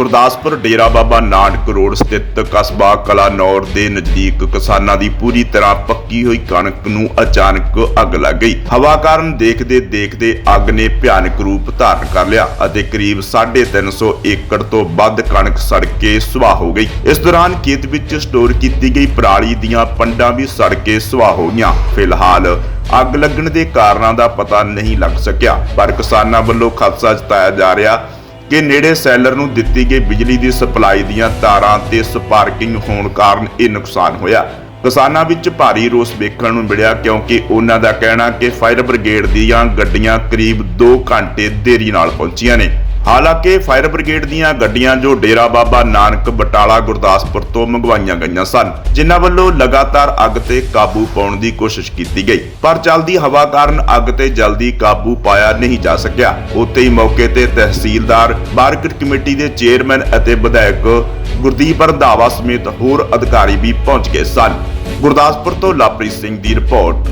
Gurdaspur Dera Baba Nanak road ਸਥਿਤ ਕਸਬਾ ਕਲਾਨੌਰ ਦੇ ਨਜ਼ਦੀਕ ਕਿਸਾਨਾਂ ਦੀ ਪੂਰੀ ਤਰ੍ਹਾਂ ਪੱਕੀ ਹੋਈ ਕਣਕ ਨੂੰ ਅਚਾਨਕ ਅੱਗ ਲੱਗ ਗਈ। ਹਵਾ ਕਾਰਨ ਦੇਖਦੇ ਦੇਖਦੇ ਅੱਗ ਨੇ ਭਿਆਨਕ ਰੂਪ ਧਾਰਨ ਕਰ ਲਿਆ ਅਤੇ ਕਰੀਬ 350 ਏਕੜ ਤੋਂ ਵੱਧ ਕਣਕ ਸੜ ਕੇ ਸੁਆਹ ਹੋ ਗਈ। ਇਸ ਦੌਰਾਨ ਖੇਤ ਵਿੱਚ ਸਟੋਰ ਕੀਤੀ ਗਈ ਪਰਾਲੀ ਦੀਆਂ ਪੰਡਾਂ ਵੀ ਸੜ ਕੇ ਸੁਆਹ ਹੋ ਗਈਆਂ। ਫਿਲਹਾਲ ਅੱਗ ਲੱਗਣ ਦੇ ਕਾਰਨਾਂ ਦਾ ਪਤਾ ਨਹੀਂ ਲੱਗ ਸਕਿਆ, ਪਰ ਕਿਸਾਨਾਂ ਵੱਲੋਂ ਖਦਸ਼ਾ ਜਤਾਇਆ ਜਾ ਰਿਹਾ ਕਿ ਨੇੜੇ ਸੈਲਰ ਨੂੰ ਦਿੱਤੀ ਗਈ ਬਿਜਲੀ ਦੀ ਸਪਲਾਈ ਦੀਆਂ ਤਾਰਾਂ ਤੇ ਸਪਾਰਕਿੰਗ ਹੋਣ ਕਾਰਨ ਇਹ ਨੁਕਸਾਨ ਹੋਇਆ। ਕਿਸਾਨਾਂ ਵਿੱਚ ਭਾਰੀ ਰੋਸ ਵੇਖਣ ਨੂੰ ਮਿਲਿਆ ਕਿਉਂਕਿ ਉਹਨਾਂ ਦਾ ਕਹਿਣਾ ਕਿ ਫਾਇਰ ਬ੍ਰਿਗੇਡ ਦੀਆਂ ਗੱਡੀਆਂ ਕਰੀਬ 2 ਘੰਟੇ ਦੇਰੀ ਨਾਲ ਪਹੁੰਚੀਆਂ ਨੇ। ਹਾਲਾਂਕਿ ਫਾਇਰ ਬ੍ਰਿਗੇਡ ਦੀਆਂ ਗੱਡੀਆਂ ਜੋ ਡੇਰਾ ਬਾਬਾ ਨਾਨਕ ਬਟਾਲਾ ਗੁਰਦਾਸਪੁਰ ਤੋਂ ਮੰਗਵਾਈਆਂ ਗਈਆਂ ਸਨ, ਜਿਨ੍ਹਾਂ ਵੱਲੋਂ ਲਗਾਤਾਰ ਅੱਗ ਤੇ ਕਾਬੂ ਪਾਉਣ ਦੀ ਕੋਸ਼ਿਸ਼ ਕੀਤੀ ਗਈ। ਪਰ ਚਲਦੀ ਹਵਾ ਕਾਰਨ ਅੱਗ ਤੇ ਜਲਦੀ ਕਾਬੂ ਪਾਇਆ ਨਹੀਂ ਜਾ ਸਕਿਆ। ਉੱਥੇ ਹੀ ਮੌਕੇ ਤੇ ਤਹਿਸੀਲਦਾਰ, ਮਾਰਕੀਟ ਕਮੇਟੀ ਦੇ ਚੇਅਰਮੈਨ ਅਤੇ ਵਿਧਾਇਕ ਗੁਰਦੀਪ ਰੰਧਾਵਾ ਸਮੇਤ ਹੋਰ ਅਧਿਕਾਰੀ ਵੀ ਪਹੁੰਚ ਗਏ ਸਨ। ਗੁਰਦਾਸਪੁਰ ਤੋਂ ਲਾਪ੍ਰੀਤ ਸਿੰਘ ਦੀ ਰਿਪੋਰਟ।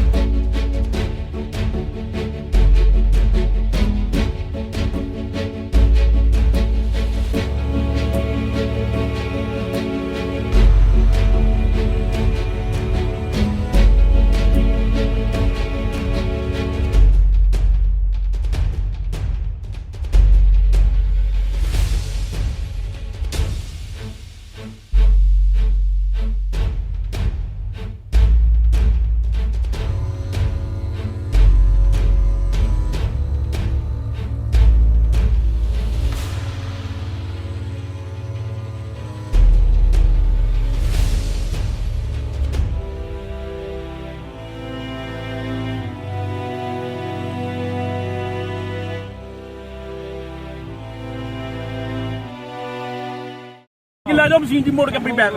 ਲੈ ਜਾਓ ਮਸ਼ੀਨ ਦੀ ਮੋੜ ਕੇ ਆਪਣੀ ਬੈਗ।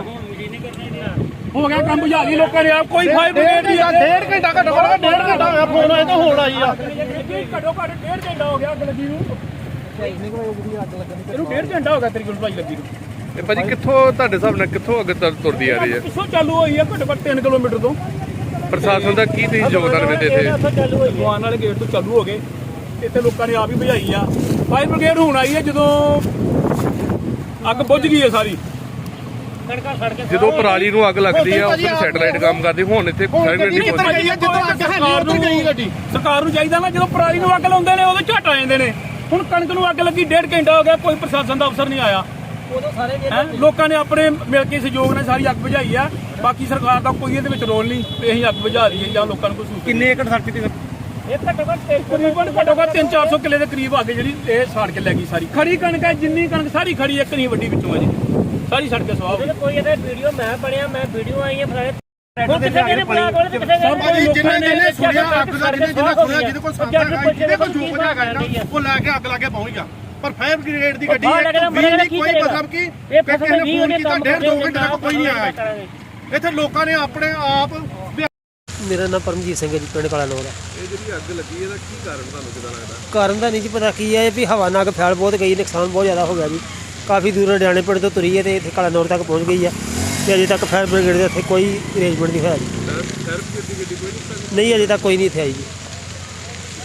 ਹੋ ਗਿਆ ਕੰਮ ਬੁਝਾ ਲਈ ਲੋਕਾਂ ਨੇ ਆ ਕੋਈ ਫਾਇਰ ਬ੍ਰਿਗੇਡ ਦੀ ਡੇਢ ਘੰਟਾ ਘੱਟੋ ਘੱਟ ਡੇਢ ਘੰਟਾ ਹੋਇਆ ਫੋਨ ਆਇਆ ਤਾਂ ਹੁਣ ਆਈ ਆ। ਘੱਟੋ ਘੱਟ ਡੇਢ ਘੰਟਾ ਹੋ ਗਿਆ ਅੱਗ ਲੱਗੀ ਨੂੰ ਇਹਨੂੰ ਡੇਢ ਘੰਟਾ ਹੋ ਗਿਆ ਤੇਰੀ ਕੋਲ ਭਾਈ ਲੱਗੀ ਨੂੰ। ਇਹ ਭਾਜੀ ਕਿੱਥੋਂ ਤੁਹਾਡੇ ਹਿਸਾਬ ਨਾਲ ਕਿੱਥੋਂ ਅੱਗੇ ਤੁਰ- ਤੁਰਦੀ ਆ ਰਹੀ ਹੈ? ਪਿੱਛੋਂ ਚਾਲੂ ਹੋਈ ਆ ਘੱਟੋ ਘੱਟ 3 ਕਿਲੋਮੀਟਰ ਤੋਂ। ਪ੍ਰਸ਼ਾਸਨ ਦਾ ਕੀ ਤੁਸੀਂ ਯੋਗਦਾਨ ਦਿੰਦੇ ਇੱਥੇ? ਇੱਥੋਂ ਚਾਲੂ ਹੋਈ ਦੁਕਾਨ ਵਾਲੇ ਗੇਟ ਤੋਂ ਚਾਲੂ ਹੋ ਗਏ। ਇੱਥੇ ਲੋਕਾਂ ਨੇ ਆਪ ਹੀ ਬੁਝਾਈ ਆ। ਫਾਇਰ ਬ੍ਰਿਗੇਡ ਹੁਣ ਆਈ ਹੈ ਜਦੋਂ ਅੱਗ ਬੁਝ ਗਈ ਹੈ ਸਾਰੀ। ਜਦੋਂ ਪਰਾਲੀ ਨੂੰ ਅੱਗ ਲੱਗਦੀ ਆ ਉਸ ਸੈਟਲਾਈਟ ਕੰਮ ਕਰਦੀ ਹੁਣ ਇੱਥੇ ਫਾਇਰ ਬ੍ਰਿਗੇਡ ਨਹੀਂ ਪਹੁੰਚੀ ਸਰਕਾਰ ਨੂੰ ਸਰਕਾਰ ਨੂੰ ਚਾਹੀਦਾ ਨਾ ਜਦੋਂ ਪਰਾਲੀ ਨੂੰ ਅੱਗ ਲਾਉਂਦੇ ਨੇ ਉਦੋਂ ਝਟ ਆ ਜਾਂਦੇ ਨੇ। ਹੁਣ ਕਣਕ ਨੂੰ ਅੱਗ ਲੱਗੀ ਡੇਢ ਘੰਟਾ ਹੋ ਗਿਆ ਕੋਈ ਪ੍ਰਸ਼ਾਸਨ ਦਾ ਅਫਸਰ ਨਹੀਂ ਆਇਆ। ਹੈਂ? ਲੋਕਾਂ ਨੇ ਆਪਣੇ ਮਿਲ ਕੇ ਸਹਿਯੋਗ ਨਾਲ ਸਾਰੀ ਅੱਗ ਬੁਝਾਈ ਆ। ਬਾਕੀ ਸਰਕਾਰ ਦਾ ਕੋਈ ਇਹਦੇ ਵਿੱਚ ਰੋਲ ਨਹੀਂ ਵੀ ਅਸੀਂ ਅੱਗ ਬੁਝਾ ਲਈਏ ਜਾਂ ਲੋਕਾਂ ਨੂੰ ਕੋਈ ਸੂਚਨਾ ਕਿੰਨੇ ਏਕੜ ਸੜਕ ਤੇ ਇਹ ਘੱਟੋ ਘੱਟ ਤਕਰੀਬਨ ਘੱਟੋ ਘੱਟ 3-400 ਕਿੱਲੇ ਦੇ ਕਰੀਬ ਅੱਗ ਜਿਹੜੀ ਇਹ ਸਾੜ ਕੇ ਲੈ ਗਈ ਸਾਰੀ। ਖੜੀ ਕਣਕ ਹੈ ਜਿੰਨੀ ਕਣਕ ਸਾਰੀ ਖੜੀ ਇੱਕ ਨਹੀਂ ਵੱਡੀ ਵਿੱਚੋਂ ਅਜੇ ਸਾਰੀ ਸੜ ਕੇ ਸਵਾਹ ਹੋ ਗਈ। ਕੋਈ ਇਹਦੇ ਵੀਡੀਓ ਮੈਂ ਬਣਿਆ ਮੈਂ ਵੀਡੀਓ ਆਈ ਹੈ ਫਲਾਣੇ ਹੁਣ ਕਿਸੇ ਨੇ ਬਣਾ ਕੋਲ ਕਿਸੇ ਨੇ ਸਭ ਕੋਈ ਲੋਕਾਂ ਨੇ ਜਿਹਨੇ ਸੁਣਿਆ ਅੱਗ ਲੱਗ ਜਿਹਨੇ ਜਿਹਨੇ ਸੁਣਿਆ ਜਿਹਦੇ ਕੋਲ ਸੰਤਾ ਹੈ ਜਿਹਦੇ ਕੋਲ ਜੋ ਕੁਝ ਹੈਗਾ ਨਾ ਉਹ ਲੈ ਕੇ ਅੱਗ ਲਾ ਕੇ ਪਹੁੰਚ ਗਿਆ। ਪਰ ਫਾਇਰ ਬ੍ਰਿਗੇਡ ਦੀ ਗੱਡੀ ਬਾਹਰ ਹੈ ਲੱਗਣਾ, ਵੀ ਨਹੀਂ ਕੀ ਕੋਈ ਕਰੇਗਾ? ਮਤਲਬ ਕਿ ਇਹ ਕਿਸੇ ਫਸਲ ਨੇ ਨਹੀਂ ਫੋਨ ਉਹਨੇ ਕੀਤਾ ਕੰਮ ਡੇਢ ਦੋ ਕਰਦੇ ਘੰਟੇ ਤੱਕ ਕੋਈ ਨਹੀਂ ਆਇਆ ਇੱਥੇ ਲੋਕਾਂ ਨੇ ਆਪਣੇ ਆਪ ਮੇਰਾ ਨਾਮ ਪਰਮਜੀਤ ਸਿੰਘ ਹੈ ਜੀ ਪਿੰਡ ਕਾਲਾ ਨੌਰ ਇਹ ਜਿਹੜੀ ਅੱਗ ਲੱਗੀ ਇਹਦਾ ਕੀ ਕਾਰਨ ਤੁਹਾਨੂੰ ਕਿਦਾਂ ਲੱਗਦਾ? ਕਾਰਨ ਦਾ ਨਹੀਂ ਜੀ ਪਤਾ ਕੀ ਹੈ ਵੀ ਹਵਾ ਨਾਲ ਫੈਲ ਬਹੁਤ ਗਈ ਨੁਕਸਾਨ ਬਹੁਤ ਜ਼ਿਆਦਾ ਹੋ ਗਿਆ ਜੀ। ਕਾਫੀ ਦੂਰ ਹਰਿਆਣੇ ਪਿੰਡ ਤੋਂ ਤੁਰੀ ਹੈ ਤੇ ਇੱਥੇ ਕਾਲਾ ਨੌਰ ਤੱਕ ਪਹੁੰਚ ਗਈ ਹੈ ਤੇ ਅਜੇ ਤੱਕ ਫਾਇਰ ਬ੍ਰਿਗੇਡ ਦੇ ਇੱਥੇ ਕੋਈ ਅਰੇਂਜਮੈਂਟ ਨਹੀਂ ਹੋਇਆ ਜੀ। ਨਹੀਂ ਅਜੇ ਤੱਕ ਕੋਈ ਨਹੀਂ ਇੱਥੇ ਆਈ ਜੀ।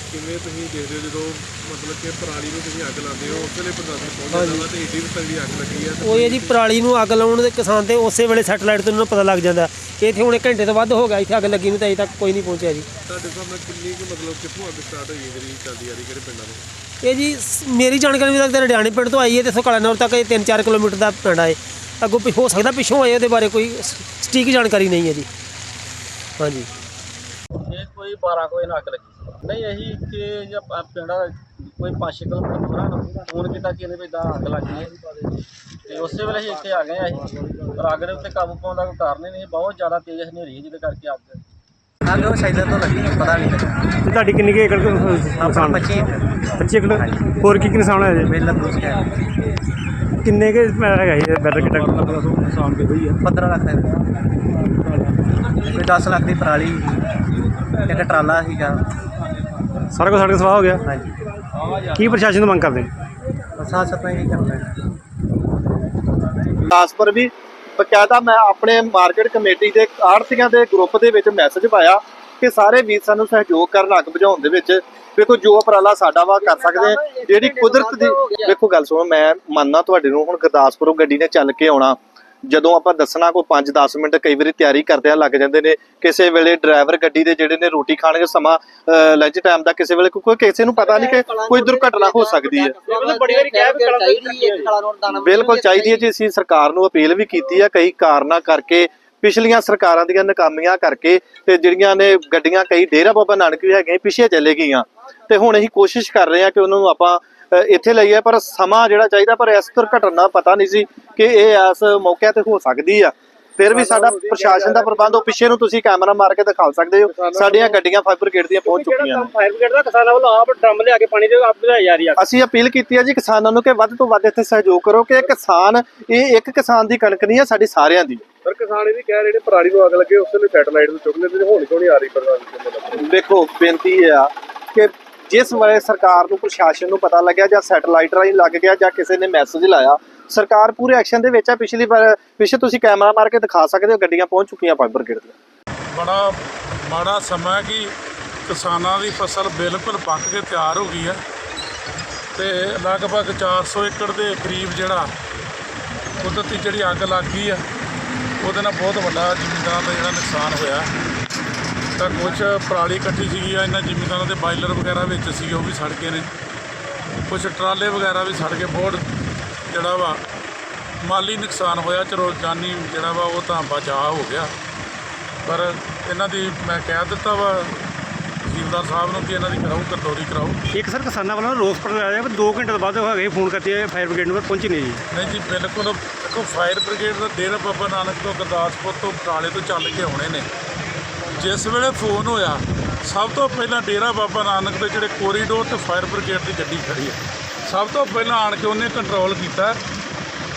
ਕਿਵੇਂ ਤੁਸੀਂ ਦੇਖਦੇ ਹੋ ਜਦੋਂ ਮਤਲਬ ਕਿ ਪਰਾਲੀ ਨੂੰ ਤੁਸੀਂ ਅੱਗ ਲਾਉਂਦੇ ਹੋ ਉਸ ਵੇਲੇ ਪ੍ਰਸ਼ਾਸਨ ਪਹੁੰਚ ਜਾਂਦਾ ਵਾ ਤੇ ਏਡੀ ਵੀ ਤਗੜੀ ਅੱਗ ਲੱਗੀ ਆ ਤੇ ਉਹ ਇਹ ਜੀ ਪਰਾਲੀ ਨੂੰ ਅੱਗ ਲਾਉਣ ਦੇ ਕਿਸਾਨ ਤੇ ਉਸੇ ਵੇਲੇ ਸੈਟਲਾਈਟ ਤੋਂ ਉਹਨਾਂ ਨੂੰ ਪਤਾ ਲੱਗ ਜਾਂਦਾ। ਕਿ ਇੱਥੇ ਹੁਣ ਇੱਕ ਘੰਟੇ ਤੋਂ ਵੱਧ ਹੋ ਗਿਆ ਇੱਥੇ ਅੱਗ ਲੱਗੀ ਨੂੰ ਤੇ ਅਜੇ ਤੱਕ ਕੋਈ ਨਹੀਂ ਪਹੁੰਚਿਆ ਜੀ। ਤੁਹਾਡੇ ਸਾਹਮਣੇ ਕਿੰਨੀ ਕੁ ਮਤਲਬ ਕਿੱਥੋਂ ਅੱਗ ਸਟਾਰਟ ਹੋਈ ਹੈ ਜਿਹੜੀ ਚੱਲਦੀ ਆ ਰਹੀ ਕਿਹੜੇ ਪਿੰਡਾਂ ਤੋਂ? ਇਹ ਜੀ ਮੇਰੀ ਜਾਣਕਾਰੀ ਮੁਤਾਬਕ ਤਾਂ ਹਰਿਆਣੇ ਪਿੰਡ ਤੋਂ ਆਈ ਹੈ ਤੇ ਇੱਥੋਂ ਕਾਲਾ ਨੌਰ ਤੱਕ ਇਹ 3-4 ਕਿਲੋਮੀਟਰ ਦਾ ਪਿੰਡ ਹੈ ਅੱਗੋਂ ਹੋ ਸਕਦਾ ਪਿੱਛੋਂ ਆਏ ਉਹਦੇ ਬਾਰੇ ਕੋਈ ਸਟੀਕ ਜਾਣਕਾਰੀ ਨਹੀਂ ਹੈ ਜੀ। ਹਾਂਜੀ। ਇਹ ਕੋਈ 12 ਕੋਈ ਨਾ ਅੱਗ ਲੱਗੀ। ਨਹੀਂ ਅਸੀਂ ਇੱਥੇ ਜਾਂ ਪਿੰਡਾਂ ਦਾ ਕੋਈ 5-6 ਕਿਲੋਮੀਟਰ ਦੂਰਾਂ ਨੂੰ ਫੋਨ ਕੀਤਾ ਕਿ ਇਹਦੇ ਵਿੱਚ ਤਾਂ ਅੱਗ ਲੱਗ ਗਈ ਹੈ। ਤੇ ਉਸੇ ਵੇਲੇ ਅਸੀਂ ਇੱਥੇ ਆ ਗਏ ਆ ਅਸੀਂ। ਪਰ ਅੱਗ ਦੇ ਉੱਤੇ ਕਾਬੂ ਪਾਉਣ ਦਾ ਕੋਈ ਕਾਰਨ ਹੀ ਨਹੀਂ ਬਹੁਤ ਜ਼ਿਆਦਾ ਤੇਜ਼ ਹਨੇਰੀ ਹੈ ਜਿਹਦੇ ਕਰਕੇ ਅੱਗ ਅੱਗ ਉਹ ਸਾਈਲਰ ਤੋਂ ਲੱਗੀ ਪਤਾ ਨਹੀਂ ਲੱਗਾ ਤੁਹਾਡੀ ਕਿੰਨੀ ਕੁ ਏਕੜ ਨੁਕਸਾਨ 25 25 ਏਕੜ। ਹੋਰ ਕੀ ਕੀ ਨੁਕਸਾਨ ਹੋਇਆ ਜੀ? ਮੇਲਾ ਦੂਸ ਗਿਆ। ਕਿੰਨੇ ਕੇ ਹੈਗਾ ਇਹ ਬੈਟਰ ਕਿਟਾ 15 ਲੱਖ ਦਾ। ਕੋਈ 10 ਲੱਖ ਦੀ ਪਰਾਲੀ। ਇੱਕ ਟਰਾਲਾ ਸੀਗਾ। ਸਾਰਾ ਕੁਝ ਸਾਡੇ ਸਵਾਹ ਹੋ ਗਿਆ। ਹਾਂਜੀ। ਕੀ ਪ੍ਰਸ਼ਾਸਨ ਤੋਂ ਮੰਗ ਕਰਦੇ ਸਾਥ ਸਤਾਈ ਨਹੀਂ ਕਰਨਾ ਗੁਰਦਾਸਪੁਰ ਵੀ ਬਕਾਇਦਾ ਮੈਂ ਆਪਣੇ ਮਾਰਕੀਟ ਕਮੇਟੀ ਦੇ ਆੜਤੀਆਂ ਦੇ ਗਰੁੱਪ ਦੇ ਵਿੱਚ ਮੈਸੇਜ ਪਾਇਆ ਕਿ ਸਾਰੇ ਵੀਰ ਸਾਨੂੰ ਸਹਿਯੋਗ ਕਰਨ ਅੱਗ ਬੁਝਾਉਣ ਦੇ ਵਿੱਚ। ਵੇਖੋ ਜੋ ਉਪਰਾਲਾ ਸਾਡਾ ਵਾ ਕਰ ਸਕਦੇ ਜਿਹੜੀ ਕੁਦਰਤ ਦੀ ਵੇਖੋ ਗੱਲ ਸੁਣੋ ਮੈਂ ਮੰਨਣਾ ਤੁਹਾਡੇ ਨੂੰ ਹੁਣ ਗੁਰਦਾਸਪੁਰੋਂ ਗੱਡੀ ਨੇ ਚੱਲ ਕੇ ਆਉਣਾ। ਜਦੋਂ ਆਪਾਂ ਦੱਸਣਾ ਕੋਈ 5-10 ਮਿੰਟ ਕਈ ਵਾਰੀ ਤਿਆਰੀ ਕਰਦਿਆਂ ਲੱਗ ਜਾਂਦੇ ਨੇ। ਕਿਸੇ ਵੇਲੇ ਡਰਾਈਵਰ ਗੱਡੀ ਦੇ ਜਿਹੜੇ ਨੇ ਰੋਟੀ ਖਾਣ ਦੇ ਸਮਾਂ ਲੰਚ ਟਾਈਮ ਦਾ ਕਿਸੇ ਵੇਲੇ ਕੋਈ ਕਿਸੇ ਨੂੰ ਪਤਾ ਨਹੀਂ ਕਿ ਕੋਈ ਦੁਰਘਟਨਾ ਹੋ ਸਕਦੀ ਹੈ। ਬੜੀ ਵਾਰੀ ਕਹਿ ਵੀ ਬਿਲਕੁਲ ਚਾਹੀਦੀ ਹੈ ਜੀ। ਅਸੀਂ ਸਰਕਾਰ ਨੂੰ ਅਪੀਲ ਵੀ ਕੀਤੀ ਹੈ ਕਈ ਕਾਰਨਾਂ ਕਰਕੇ ਪਿਛਲੀਆਂ ਸਰਕਾਰਾਂ ਦੀਆਂ ਨਾਕਾਮੀਆਂ ਕਰਕੇ ਤੇ ਜਿਹੜੀਆਂ ਨੇ ਗੱਡੀਆਂ ਕਈ ਡੇਰਾ ਬਾਬਾ ਨਾਨਕ ਵੀ ਹੈਗੇ ਪਿੱਛੇ ਚਲੇ ਗਈਆਂ। ਤੇ ਹੁਣ ਅਸੀਂ ਕੋਸ਼ਿਸ਼ ਕਰ ਰਹੇ ਹਾਂ ਕਿ ਉਹਨਾਂ ਨੂੰ ਆਪਾਂ ਇੱਥੇ ਲਈਏ ਪਰ ਸਮਾਂ ਜਿਹੜਾ ਚਾਹੀਦਾ ਪਰ ਇਸ ਦੁਰਘਟਨਾ ਦਾ ਪਤਾ ਨਹੀਂ ਸੀ ਕਿ ਇਹ ਇਸ ਮੌਕੇ ਤੇ ਹੋ ਸਕਦੀ ਆ। ਫਿਰ ਵੀ ਸਾਡਾ ਪ੍ਰਸ਼ਾਸਨ ਦਾ ਪ੍ਰਬੰਧ ਉਹ ਪਿੱਛੇ ਨੂੰ ਤੁਸੀਂ ਕੈਮਰਾ ਮਾਰ ਕੇ ਦਿਖਾ ਸਕਦੇ ਹੋ। ਸਾਡੀਆਂ ਗੱਡੀਆਂ ਫਾਈਬਰ ਗੇਟ ਦੀਆਂ ਪਹੁੰਚ ਚੁੱਕੀਆਂ ਨੇ। ਫਾਇਰ ਬ੍ਰਿਗੇਡ ਦਾ? ਕਿਸਾਨਾਂ ਵੱਲੋਂ ਆਪ ਡਰਮ ਲਿਆ ਕੇ ਪਾਣੀ ਦੇ ਆਪ ਬੁਝਾਈ ਜਾ ਰਹੀ ਆ। ਅਸੀਂ ਅਪੀਲ ਕੀਤੀ ਹੈ ਜੀ ਕਿਸਾਨਾਂ ਨੂੰ ਕਿ ਵੱਧ ਤੋਂ ਵੱਧ ਇੱਥੇ ਸਹਿਯੋਗ ਕਰੋ ਕਿ ਕਿਸਾਨ ਇਹ ਇੱਕ ਕਿਸਾਨ ਦੀ ਕਣਕ ਨਹੀਂ ਹੈ ਸਾਡੀ ਸਾਰਿਆਂ ਦੀ। ਪਰ ਕਿਸਾਨ ਇਹ ਵੀ ਕਹਿ ਰਹੇ ਨੇ ਪਰਾਲੀ ਨੂੰ ਅੱਗ ਲੱਗੇ ਉਸ ਵੇਲੇ ਸੈਟਲਾਈਟ ਤੋਂ ਚੁੱਕ ਲੈਂਦੇ ਨੇ ਹੁਣ ਕਿਉਂ ਨਹੀਂ ਆ ਰਹੀ ਜੀ ਦੇਖੋ ਬੇਨਤੀ ਇਹ ਆ ਕਿ ਜਿਸ ਵੇਲੇ ਸਰਕਾਰ ਨੂੰ, ਪ੍ਰਸ਼ਾਸਨ ਨੂੰ ਪਤਾ ਲੱਗਿਆ ਜਾਂ ਸੈਟਲਾਈਟ ਰਾਹੀਂ ਲੱਗ ਗਿਆ ਜਾਂ ਕਿਸੇ ਨੇ ਮੈਸੇਜ ਲਾਇਆ, ਸਰਕਾਰ ਪੂਰੇ ਐਕਸ਼ਨ ਦੇ ਵਿੱਚ ਆ। ਪਿਛਲੀ ਵਾਰ, ਪਿੱਛੇ ਤੁਸੀਂ ਕੈਮਰਾ ਮਾਰ ਕੇ ਦਿਖਾ ਸਕਦੇ ਹੋ, ਗੱਡੀਆਂ ਪਹੁੰਚ ਚੁੱਕੀਆਂ ਫਾਈਬਰ ਗੇਟ ਦੀਆਂ ਬੜਾ ਮਾੜਾ ਸਮਾਂ ਕਿ ਕਿਸਾਨਾਂ ਦੀ ਫਸਲ ਬਿਲਕੁਲ ਪੱਕ ਕੇ ਤਿਆਰ ਹੋ ਗਈ ਹੈ ਤੇ ਲਗਭਗ 400 ਏਕੜ ਦੇ ਕਰੀਬ ਜਿਹੜਾ ਕੁਦਰਤੀ ਜਿਹੜੀ ਅੱਗ ਲੱਗ ਗਈ ਆ ਉਹਦੇ ਨਾਲ ਬਹੁਤ ਵੱਡਾ ਜ਼ਿਮੀਂਦਾਰਾਂ ਦਾ ਜਿਹੜਾ ਨੁਕਸਾਨ ਹੋਇਆ ਤਾਂ ਕੁਝ ਪਰਾਲੀ ਇਕੱਠੀ ਸੀਗੀ ਆ ਇਹਨਾਂ ਜ਼ਿਮੀਂਦਾਰਾਂ ਦੇ ਬਾਇਲਰ ਵਗੈਰਾ ਵਿੱਚ ਸੀ ਉਹ ਵੀ ਸੜ ਗਏ ਨੇ। ਕੁਝ ਟਰਾਲੇ ਵਗੈਰਾ ਵੀ ਸੜ ਗਏ ਬਹੁਤ ਜਿਹੜਾ ਵਾ ਮਾਲੀ ਨੁਕਸਾਨ ਹੋਇਆ ਚਲੋ ਜਾਨੀ ਜਿਹੜਾ ਵਾ ਉਹ ਤਾਂ ਬਚਾਅ ਹੋ ਗਿਆ। ਪਰ ਇਹਨਾਂ ਦੀ ਮੈਂ ਕਹਿ ਦਿੱਤਾ ਵਾ ਤਹਿਸੀਲਦਾਰ ਸਾਹਿਬ ਨੂੰ ਕਿ ਇਹਨਾਂ ਦੀ ਕਰਾਓ ਕੰਟਰੋਲੀ ਕਰਾਓ। ਇੱਕ ਸਰ ਕਿਸਾਨਾਂ ਵੱਲੋਂ ਰੋਸ ਪ੍ਰਗਟਾਇਆ ਪਰ 2 ਘੰਟੇ ਤੋਂ ਬਾਅਦ ਉਹ ਹੈਗੇ ਫੋਨ ਕਰਤੇ ਫਾਇਰ ਬ੍ਰਿਗੇਡ ਨੂੰ ਪਰ ਪਹੁੰਚੀ ਨਹੀਂ ਜੀ। ਨਹੀਂ ਜੀ ਬਿਲਕੁਲ ਦੇਖੋ ਫਾਇਰ ਬ੍ਰਿਗੇਡ ਦਾ ਡੇਰਾ ਬਾਬਾ ਨਾਨਕ ਤੋਂ ਗੁਰਦਾਸਪੁਰ ਤੋਂ ਬਟਾਲੇ ਤੋਂ ਚੱਲ ਕੇ ਆਉਣੇ ਨੇ। ਜਿਸ ਵੇਲੇ ਫੋਨ ਹੋਇਆ, ਸਭ ਤੋਂ ਪਹਿਲਾਂ ਡੇਰਾ ਬਾਬਾ ਨਾਨਕ ਦੇ ਜਿਹੜੇ ਕੋਰੀਡੋਰ ਤੇ ਫਾਇਰ ਬ੍ਰਿਗੇਡ ਦੀ ਗੱਡੀ ਖੜੀ ਹੈ। ਸਭ ਤੋਂ ਪਹਿਲਾਂ ਆਣ ਕੇ ਉਹਨੇ ਕੰਟਰੋਲ ਕੀਤਾ।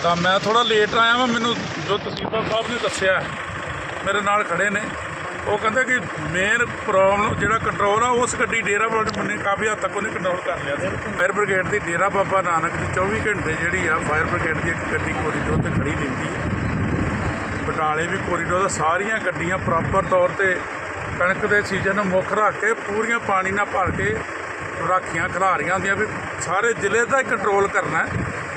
ਤਾਂ ਮੈਂ ਥੋੜਾ ਲੇਟ ਆਇਆ ਵਾਂ, ਮੈਨੂੰ ਜੋ ਤਹਿਸੀਲਦਾਰ ਸਾਹਿਬ ਨੇ ਦੱਸਿਆ, ਮੇਰੇ ਨਾਲ ਖੜੇ ਨੇ। ਉਹ ਕਹਿੰਦੇ ਕਿ ਮੇਨ ਪ੍ਰੋਬਲਮ ਜਿਹੜਾ ਕੰਟਰੋਲ ਆ, ਉਸ ਗੱਡੀ ਡੇਰਾ ਬਾਬਾ ਮੰਨੇ ਕਾਫੀ ਹੱਦ ਤੱਕ ਉਹਨੇ ਕੰਟਰੋਲ ਕਰ ਲਿਆ ਸੀ। ਫਾਇਰ ਬ੍ਰਿਗੇਡ ਦੀ ਡੇਰਾ ਬਾਬਾ ਨਾਨਕ ਦੀ 24 ਘੰਟੇ ਜਿਹੜੀ ਆ ਫਾਇਰ ਬ੍ਰਿਗੇਡ ਦੀ ਇੱਕ ਗੱਡੀ ਕੋਰੀਡੋਰ ਤੇ ਖੜੀ ਰਹਿੰਦੀ ਹੈ। ਬਟਾਲੇ ਵੀ ਕੋਰੀਡੋਰ ਦਾ ਸਾਰੀਆਂ ਗੱਡੀਆਂ ਪ੍ਰੋਪਰ ਤੌਰ ਤੇ ਕਣਕ ਦੇ ਸੀਜ਼ਨ ਨੂੰ ਮੁੱਖ ਰੱਖ ਕੇ ਪੂਰੀਆਂ ਪਾਣੀ ਨਾਲ ਭਰ ਕੇ ਰਾਖੀਆਂ ਖਿਲਾਰੀਆਂ ਹੁੰਦੀਆਂ ਵੀ ਸਾਰੇ ਜ਼ਿਲ੍ਹੇ ਦਾ ਕੰਟਰੋਲ ਕਰਨਾ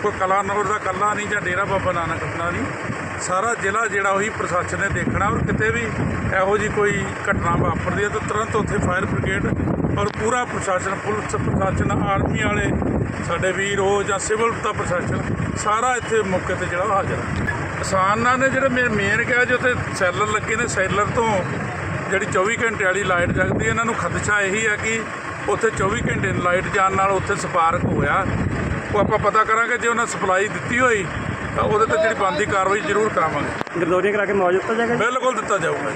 ਕੋਈ ਕਲਾਨੌਰ ਦਾ ਕੱਲਾ ਨਹੀਂ ਜਾਂ ਡੇਰਾ ਬਾਬਾ ਨਾਨਕ ਦਾ ਨਹੀਂ। ਸਾਰਾ ਜ਼ਿਲ੍ਹਾ ਜਿਹੜਾ ਉਹੀ ਪ੍ਰਸ਼ਾਸਨ ਨੇ ਦੇਖਣਾ ਔਰ ਕਿਤੇ ਵੀ ਇਹੋ ਜੀ ਕੋਈ ਘਟਨਾ ਵਾਪਰਦੀ ਹੈ ਤਾਂ ਤੁਰੰਤ ਉੱਥੇ ਫਾਇਰ ਬ੍ਰਿਗੇਡ ਔਰ ਪੂਰਾ ਪ੍ਰਸ਼ਾਸਨ, ਪੁਲਿਸ ਪ੍ਰਸ਼ਾਸਨ ਆਰਮੀ ਵਾਲੇ, ਸਾਡੇ ਵੀਰ, ਉਹ ਜਾਂ ਸਿਵਲ ਦਾ ਪ੍ਰਸ਼ਾਸਨ, ਸਾਰਾ ਇੱਥੇ ਮੌਕੇ ਤੇ ਜਿਹੜਾ ਹਾਜ਼ਰ ਹੈ। ਕਿਸਾਨਾਂ ਨੇ ਜਿਹੜੇ ਮੇਨ ਮੇਨ ਕਿਹਾ ਜੀ ਉੱਥੇ ਸੈਲਰ ਲੱਗੇ ਨੇ ਸੈਲਰ ਤੋਂ ਜਿਹੜੀ 24 ਘੰਟੇ ਵਾਲੀ ਲਾਈਟ ਜਗਦੀ ਇਹਨਾਂ ਨੂੰ ਖਦਸ਼ਾ ਇਹੀ ਹੈ ਕਿ ਉੱਥੇ 24 ਘੰਟੇ ਲਾਈਟ ਜਾਣ ਨਾਲ ਉੱਥੇ ਸਪਾਰਕ ਹੋਇਆ। ਉਹ ਆਪਾਂ ਪਤਾ ਕਰਾਂਗੇ ਜੇ ਉਹਨਾਂ ਸਪਲਾਈ ਦਿੱਤੀ ਹੋਈ ਤਾਂ ਉਹਦੇ ਤੇ ਜਿਹੜੀ ਬਣਦੀ ਕਾਰਵਾਈ ਜ਼ਰੂਰ ਕਰਾਵਾਂਗੇ। ਗਰਦੌਰੀਆਂ ਕਰਾ ਕੇ ਮੁਆਵਜ਼ਾ ਦਿੱਤਾ ਜਾਏਗਾ? ਬਿਲਕੁਲ ਦਿੱਤਾ ਜਾਊਗਾ